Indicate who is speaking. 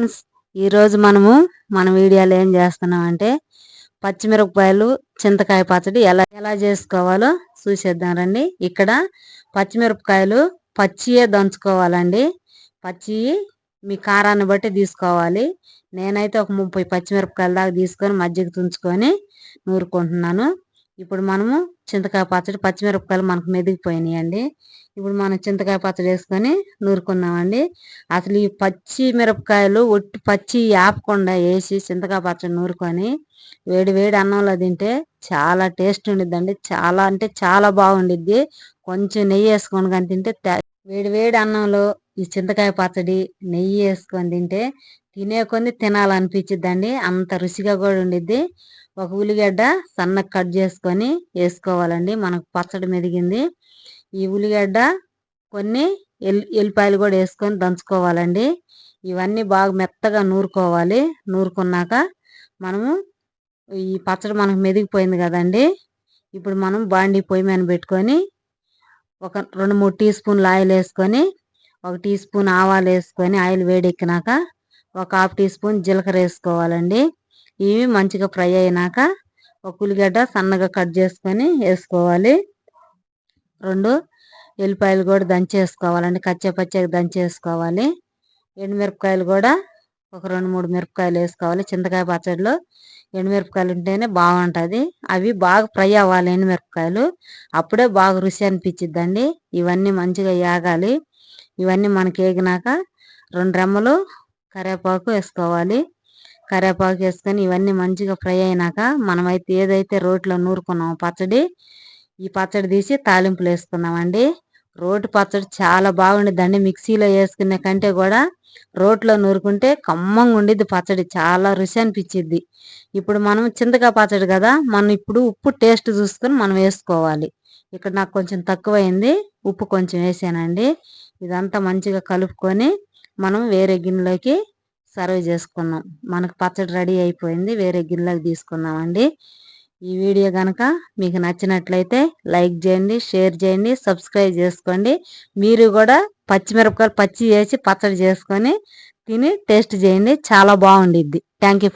Speaker 1: Friends ఈరోజు మనము మన వీడియోలో ఏం చేస్తున్నామంటే పచ్చిమిరపకాయలు చింతకాయ పచ్చడి ఎలా ఎలా చేసుకోవాలో చూసేద్దాం రండి. ఇక్కడ పచ్చిమిరపకాయలు పచ్చియే దంచుకోవాలండి. పచ్చి మీ కారాన్ని బట్టి తీసుకోవాలి. నేనైతే ఒక ముప్పై పచ్చిమిరపకాయల దాకా తీసుకొని మజ్జిగ తుంచుకొని నూరుకుంటున్నాను. ఇప్పుడు మనము చింతకాయ పచ్చడి పచ్చిమిరపకాయలు మనకు మెదిగిపోయినాయి అండి ఇప్పుడు మనం చింతకాయ పచ్చడి వేసుకొని నూరుకున్నామండి. అసలు ఈ పచ్చి మిరపకాయలు ఒట్టి పచ్చి ఆపకుండా వేసి చింతకాయ పచ్చడి నూరుకొని వేడి వేడి అన్నంలో తింటే చాలా టేస్ట్ ఉండిద్దండి. చాలా అంటే చాలా బాగుండిద్ది. కొంచెం నెయ్యి వేసుకొని కానీ తింటే వేడి వేడి అన్నంలో ఈ చింతకాయ పచ్చడి నెయ్యి వేసుకొని తింటే తినే కొన్ని తినాలనిపించిద్దండి. అంత రుచిగా కూడా ఉండిద్ది. ఒక ఉల్లిగడ్డ సన్నగా కట్ చేసుకొని వేసుకోవాలండి. మనకు పచ్చడి మెదిగింది. ఈ ఉల్లిగడ్డ కొన్ని ఎల్ ఎల్లిపాయలు కూడా వేసుకొని దంచుకోవాలండి. ఇవన్నీ బాగా మెత్తగా నూరుకోవాలి. నూరుకున్నాక మనము ఈ పచ్చడి మనకు మెదిగిపోయింది కదండి. ఇప్పుడు మనం బాండీ పొయ్యి మీద పెట్టుకొని ఒక రెండు మూడు టీ స్పూన్లు ఆయిల్ వేసుకొని ఒక టీ స్పూన్ ఆవాలు వేసుకొని ఆయిల్ వేడెక్కినాక ఒక హాఫ్ టీ స్పూన్ జీలకర్ర వేసుకోవాలండి. ఇవి మంచిగా ఫ్రై అయినాక ఒక ఉల్లిగడ్డ సన్నగా కట్ చేసుకొని వేసుకోవాలి. రెండు ఎల్లిపాయలు కూడా దంచేసుకోవాలండి. కచ్చా పచ్చగా దంచేసుకోవాలి. ఎండుమిరపకాయలు కూడా ఒక రెండు మూడు మిరపకాయలు వేసుకోవాలి. చింతకాయ పచ్చడిలో ఎండుమిరపకాయలు ఉంటేనే బాగుంటుంది. అవి బాగా ఫ్రై అవ్వాలి ఎండుమిరపకాయలు. అప్పుడే బాగా రుచి అనిపించిద్దండి. ఇవన్నీ మంచిగా యాగాలి. ఇవన్నీ మనకి ఏగినాక రెండు రెమ్మలు కరివేపాకు వేసుకోవాలి. కరివేపాకు వేసుకొని ఇవన్నీ మంచిగా ఫ్రై అయినాక మనమైతే ఏదైతే రోట్లో నూరుకున్నామో పచ్చడి ఈ పచ్చడి తీసి తాలింపులు వేసుకున్నామండి రోటి పచ్చడి చాలా బాగుండిద్దండి మిక్సీలో వేసుకునే కంటే కూడా రోట్లో నూరుకుంటే కమ్మంగా ఉండిద్ది పచ్చడి. చాలా రుచి అనిపించిద్ది. ఇప్పుడు మనం చింతకాయ పచ్చడి కదా మనం ఇప్పుడు ఉప్పు టేస్ట్ చూసుకొని మనం వేసుకోవాలి. ఇక్కడ నాకు కొంచెం తక్కువైంది. ఉప్పు కొంచెం వేసానండి. ఇదంతా మంచిగా కలుపుకొని మనం వేరే గిన్నెలోకి సర్వ్ చేసుకున్నాం. మనకు పచ్చడి రెడీ అయిపోయింది. వేరే గిన్నెలకు తీసుకున్నామండి. ఈ వీడియో కనుక మీకు నచ్చినట్లయితే లైక్ చేయండి షేర్ చేయండి సబ్స్క్రైబ్ చేసుకోండి. మీరు కూడా పచ్చిమిరపకాయలు పచ్చి వేసి పచ్చడి చేసుకొని తిని టేస్ట్ చేయండి. చాలా బాగుండిద్ది. Thank for